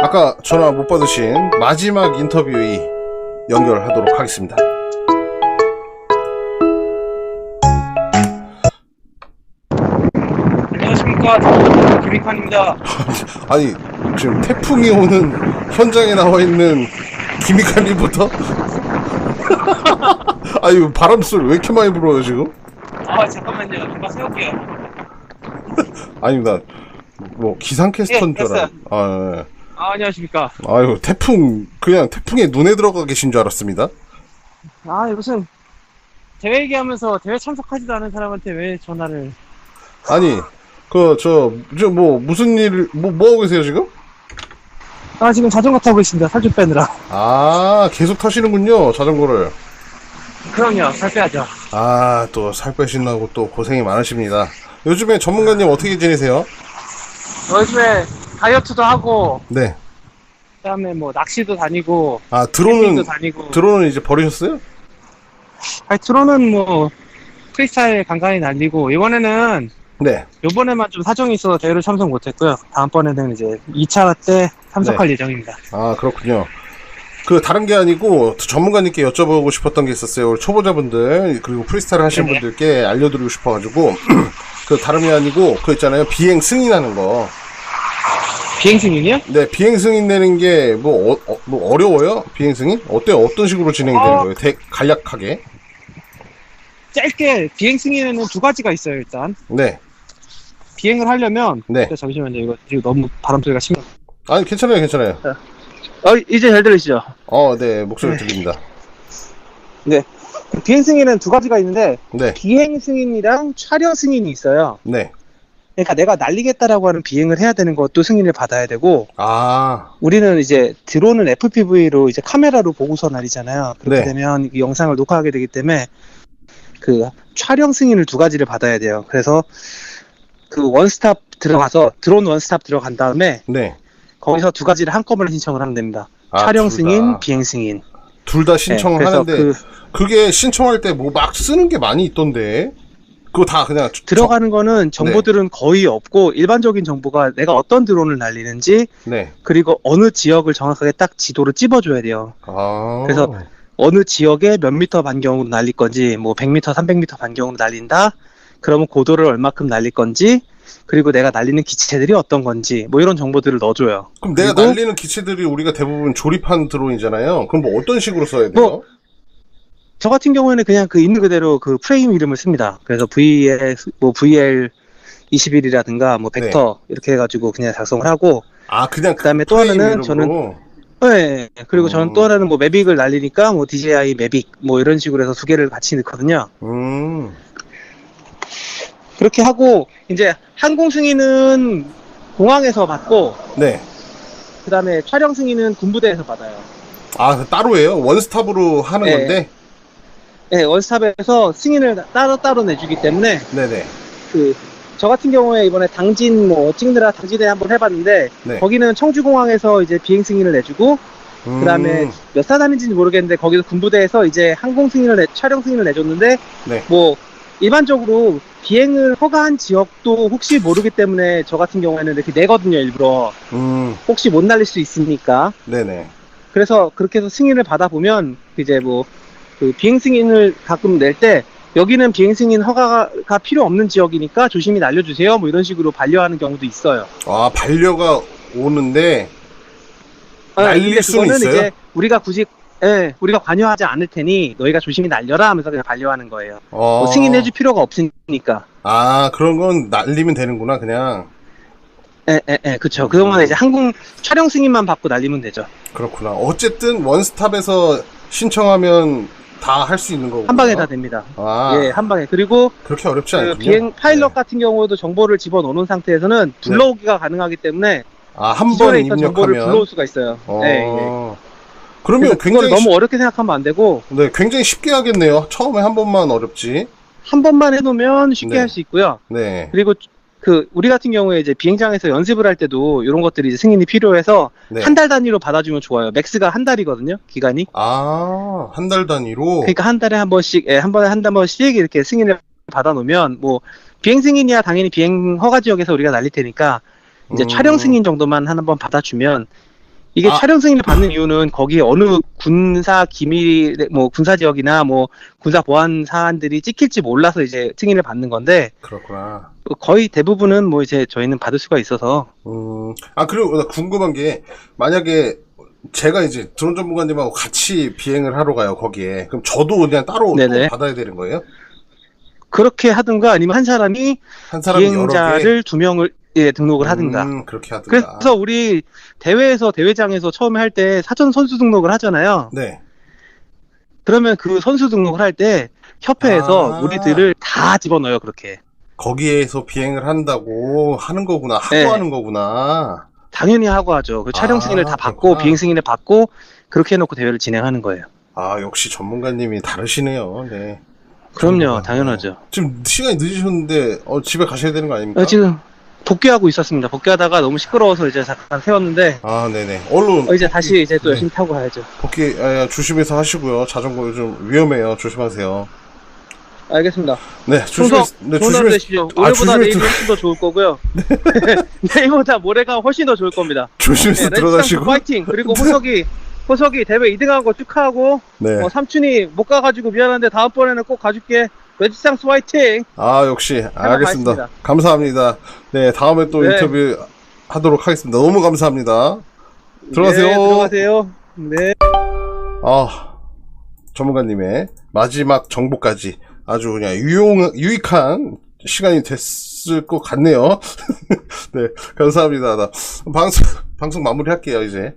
아까 전화 못 받으신 마지막 인터뷰의 연결하도록 하겠습니다. 안녕하십니까 김익환입니다. 아니 지금 태풍이 오는 현장에 나와 있는 김익환 리포터? 아유 바람 소리 왜 이렇게 많이 불어요 지금? 아 잠깐만요. 잠깐 세울게요. 아닙니다. 뭐 기상캐스터인 예, 줄 알아. 아, 예. 아 안녕하십니까. 아유 태풍 그냥 태풍에 눈에 들어가 계신 줄 알았습니다. 아 무슨 대회 얘기하면서 대회 참석하지도 않은 사람한테 왜 전화를? 아니 그저저뭐 무슨 일 뭐 뭐 하고 계세요 지금? 아 지금 자전거 타고 있습니다. 살 좀 빼느라. 아 계속 타시는군요 자전거를. 그럼요. 살 빼야죠. 아 또 살 빼신다고 또 고생이 많으십니다. 요즘에 전문가님 어떻게 지내세요? 요즘에 다이어트도 하고 네. 그다음에 뭐 낚시도 다니고 아 캠핑도 드론은 다니고. 드론은 이제 버리셨어요? 아니 드론은 뭐 프리스타일 간간히 날리고 이번에는 네. 요번에만 좀 사정이 있어서 대회를 참석 못했고요. 다음번에는 이제 2차 때 참석할 예정입니다. 아 그렇군요. 그 다른 게 아니고 전문가님께 여쭤보고 싶었던 게 있었어요. 우리 초보자분들 그리고 프리스타일 하시는 네네. 분들께 알려드리고 싶어가지고 그 다름이 아니고 그 있잖아요 비행 승인하는 거. 비행 승인이요? 네 비행 승인 내는 게뭐뭐 어려워요? 비행 승인? 어때요? 어떤 식으로 진행이 되는 어. 거예요? 대, 간략하게. 짧게 비행 승인에는 두 가지가 있어요. 일단 네. 비행을 하려면 네. 잠시만요. 이거 지금 너무 바람 소리가 심해. 아니 괜찮아요, 괜찮아요. 어 이제 잘 들리시죠? 어, 네 목소리 네. 들립니다. 비행 승인은 두 가지가 있는데 네, 비행 승인이랑 촬영 승인이 있어요. 네. 그러니까 내가 날리겠다라고 하는 비행을 해야 되는 것도 승인을 받아야 되고 아, 우리는 이제 드론은 FPV로 이제 카메라로 보고서 날리잖아요. 그렇게 네. 되면 이 영상을 녹화하게 되기 때문에 그 촬영 승인을 두 가지를 받아야 돼요. 그래서 그 원스탑 들어가서 드론 원스탑 들어간 다음에 네. 거기서 두 가지를 한꺼번에 신청을 하면 됩니다. 아, 촬영 둘 승인, 다. 비행 승인. 둘다 네, 신청을 그래서 하는데 그 그게 신청할 때 뭐 막 쓰는 게 많이 있던데 그거 다 그냥 저- 들어가는 거는 정보들은 거의 없고 일반적인 정보가 내가 어떤 드론을 날리는지 저- 네. 그리고 어느 지역을 정확하게 딱 지도를 찝어줘야 돼요. 아, 그래서 어느 지역에 몇 미터 반경으로 날릴 건지, 뭐 100미터, 300미터 반경으로 날린다. 그러면 고도를 얼마큼 날릴 건지, 그리고 내가 날리는 기체들이 어떤 건지, 뭐 이런 정보들을 넣어줘요. 그럼 내가 그리고- 날리는 기체들이 우리가 대부분 조립한 드론이잖아요. 그럼 뭐 어떤 식으로 써야 돼요? 뭐, 저 같은 경우에는 그냥 그 있는 그대로 그 프레임 이름을 씁니다. 그래서 VS, 뭐 VL 21이라든가 뭐 벡터 이렇게 해가지고 그냥 작성을 하고, 아, 그냥 그 다음에 또 하나는 이름으로? 네, 그리고 음. 저는 또 하나는 뭐 매빅을 날리니까 뭐 DJI 매빅 뭐 이런 식으로 해서 두 개를 같이 넣거든요. 음, 그렇게 하고 이제 항공 승인은 공항에서 받고 네. 그다음에 촬영 승인은 군부대에서 받아요. 아, 그 따로예요? 원스톱으로 하는 네. 건데? 네, 원스탑에서 승인을 따로 따로 내주기 때문에 네네. 그 저 같은 경우에 이번에 당진 뭐 찍느라 당진에 한번 해봤는데 네. 거기는 청주공항에서 이제 비행 승인을 내주고 음, 그다음에 몇 사단인지는 모르겠는데 거기서 군부대에서 이제 항공 승인을 내, 촬영 승인을 내줬는데 네. 뭐 일반적으로 비행을 허가한 지역도 혹시 모르기 때문에 저 같은 경우에는 이렇게 내거든요 일부러 음, 혹시 못 날릴 수 있으니까 네네. 그래서 그렇게 해서 승인을 받아보면 이제 뭐 그 비행 승인을 가끔 낼 때 여기는 비행 승인 허가가 필요 없는 지역이니까 조심히 날려주세요 뭐 이런 식으로 반려하는 경우도 있어요. 아, 반려가 오는데, 아, 날릴 수는 있어요? 이제 우리가 굳이 예, 우리가 관여하지 않을 테니 너희가 조심히 날려라 하면서 그냥 반려하는 거예요. 어, 뭐 승인해줄 필요가 없으니까. 아, 그런 건 날리면 되는구나, 그냥. 예, 예, 예, 그쵸. 그동안 이제 항공 촬영 승인만 받고 날리면 되죠. 그렇구나. 어쨌든 원스톱에서 신청하면 다 할 수 있는 거고. 한 방에 다 됩니다. 아, 예, 한 방에. 그리고 그렇게 어렵지 그 않군요. 비행 파일럿 네. 같은 경우에도 정보를 집어넣는 상태에서는 불러오기가 가능하기 때문에 아, 한 번 기존에 있던 정보를 입력하면. 불러올 수가 있어요. 어, 예, 예. 그러면 그래서 그걸 굉장히, 너무 어렵게 생각하면 안 되고 쉽- 네, 굉장히 쉽게 하겠네요. 처음에 한 번만 어렵지. 한 번만 해놓으면 쉽게 네. 할 수 있고요. 네. 그리고 그 우리 같은 경우에 이제 비행장에서 연습을 할 때도 이런 것들이 이제 승인이 필요해서 네. 한 달 단위로 받아주면 좋아요. 맥스가 한 달이거든요, 기간이. 아, 한 달 단위로. 그러니까 한 달에 한 번씩, 예, 한 번에 한 번씩 이렇게 승인을 받아놓으면 뭐 비행 승인이야 당연히 비행 허가 지역에서 우리가 날릴 테니까 이제 음. 촬영 승인 정도만 한 번 받아주면 이게 아. 촬영 승인을 받는 이유는 거기에 어느 군사 기밀 뭐 군사 지역이나 뭐 군사 보안 사안들이 찍힐지 몰라서 이제 승인을 받는 건데 그렇구나. 거의 대부분은 뭐 이제 저희는 받을 수가 있어서 음, 아, 그리고 나 궁금한 게, 만약에 제가 이제 드론 전문가님하고 같이 비행을 하러 가요, 거기에. 그럼 저도 그냥 따로 또. 받아야 되는 거예요? 그렇게 하든가 아니면 한 사람이 한 사람이 여러 개? 비행자를 두 명을 예, 등록을 하든가. 음, 그렇게 하든가. 그래서 우리 대회에서 대회장에서 처음에 할 때 사전 선수 등록을 하잖아요. 네. 그러면 그 선수 등록을 할 때 협회에서 아. 우리들을 다 집어넣어요 그렇게. 거기에서 비행을 한다고 하는 거구나. 하고 네. 하는 거구나. 당연히 하고 하죠. 그 촬영 아, 승인을 다 받고 그렇구나. 비행 승인을 받고 그렇게 해놓고 대회를 진행하는 거예요. 아, 역시 전문가님이 다르시네요. 네. 그럼요, 전문가네요. 당연하죠. 지금 시간이 늦으셨는데, 어, 집에 가셔야 되는 거 아닙니까? 어, 지금 복귀하고 있었습니다. 복귀하다가 너무 시끄러워서 이제 잠깐 세웠는데 아, 네네. 얼른. 어, 이제 다시 이제 또 네. 열심히 타고 가야죠. 복귀, 아, 조심해서 하시고요. 자전거 요즘 위험해요. 조심하세요. 알겠습니다. 네, 충성 조심해서, 네, 좋은 하루 되시죠. 아, 오늘보다 조심히 내일이 훨씬 더 좋을 거고요. 내일보다 모레가 훨씬 더 좋을 겁니다. 조심해서 네, 들어가시고. 파이팅. 그리고 호석이 호석이 대회 2등한 거 축하하고 네. 어, 삼촌이 못 가가지고 미안한데 다음번에는 꼭 가줄게. 레지스탕스 파이팅. 아, 역시, 알겠습니다. 가겠습니다. 감사합니다. 네, 다음에 또 네. 인터뷰 하도록 하겠습니다. 너무 감사합니다. 들어가세요. 네, 들어가세요. 네. 아, 전문가님의 마지막 정보까지 아주 그냥 유용, 유익한 시간이 됐을 것 같네요. 네, 감사합니다. 나 방송, 방송 마무리 할게요, 이제.